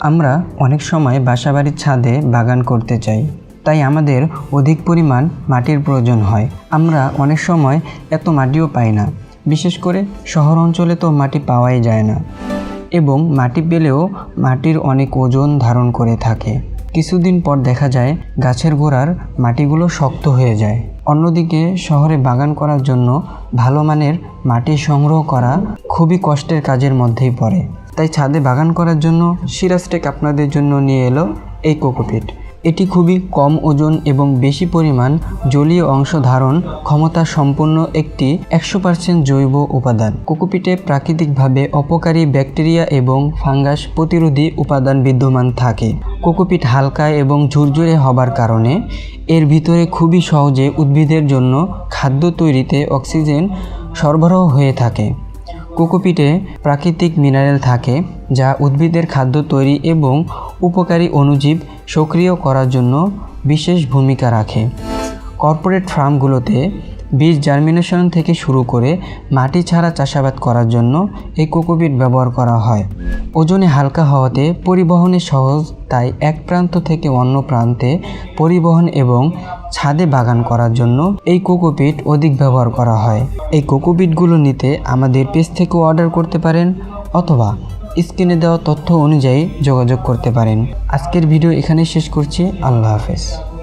আমরা অনেক সময় বাসাবাড়ির ছাদে বাগান করতে চাই। তাই আমাদের অধিক পরিমাণ মাটির প্রয়োজন হয়। আমরা অনেক সময় এত মাটিও পাই না। বিশেষ করে শহর অঞ্চলে তো মাটি পাওয়াই যায় না। এবং মাটি পেলেও মাটির অনেক ওজন ধারণ করে থাকে। কিছুদিন পর দেখা যায় গাছের গোড়ার মাটিগুলো শক্ত হয়ে যায়। অন্যদিকে শহরে বাগান করার জন্য ভালো মানের মাটি সংগ্রহ করা খুবই কষ্টের কাজের মধ্যেই পড়ে। তাই ছাদে বাগান করার জন্য সিরাজটেক আপনাদের জন্য নিয়ে এলো এই কোকোপিট। এটি খুবই কম ওজন এবং বেশি পরিমাণ জলীয় অংশ ধারণ, ক্ষমতা সম্পন্ন একটি একশো পার্সেন্ট জৈব উপাদান। কোকোপিটে প্রাকৃতিকভাবে অপকারী ব্যাকটেরিয়া এবং ফাঙ্গাস প্রতিরোধী উপাদান বিদ্যমান থাকে। কোকোপিট হালকা এবং ঝুরঝুরে হবার কারণে এর ভিতরে খুবই সহজে উদ্ভিদের জন্য খাদ্য তৈরিতে অক্সিজেন সরবরাহ হয়ে থাকে। কোকোপিটে প্রাকৃতিক মিনারেল থাকে, যা উদ্ভিদের খাদ্য তৈরি এবং উপকারী অণুজীব সক্রিয় করার জন্য বিশেষ ভূমিকা রাখে। কর্পোরেট ফার্মগুলোতে বীজ জার্মিনেশন থেকে শুরু করে মাটি ছাড়া চাষাবাদ করার জন্য এই কোকোপিট ব্যবহার করা হয়। ওজনে হালকা হওয়াতে পরিবহনে সহজ, তাই এক প্রান্ত থেকে অন্য প্রান্তে পরিবহন এবং ছাদে বাগান করার জন্য এই কোকোপিট অধিক ব্যবহার করা হয়। এই কোকোপিটগুলো নিতে আমাদের পেজ থেকেও অর্ডার করতে পারেন অথবা স্ক্রিনে দেওয়া তথ্য অনুযায়ী যোগাযোগ করতে পারেন। আজকের ভিডিও এখানে শেষ করছি। আল্লাহ হাফেজ।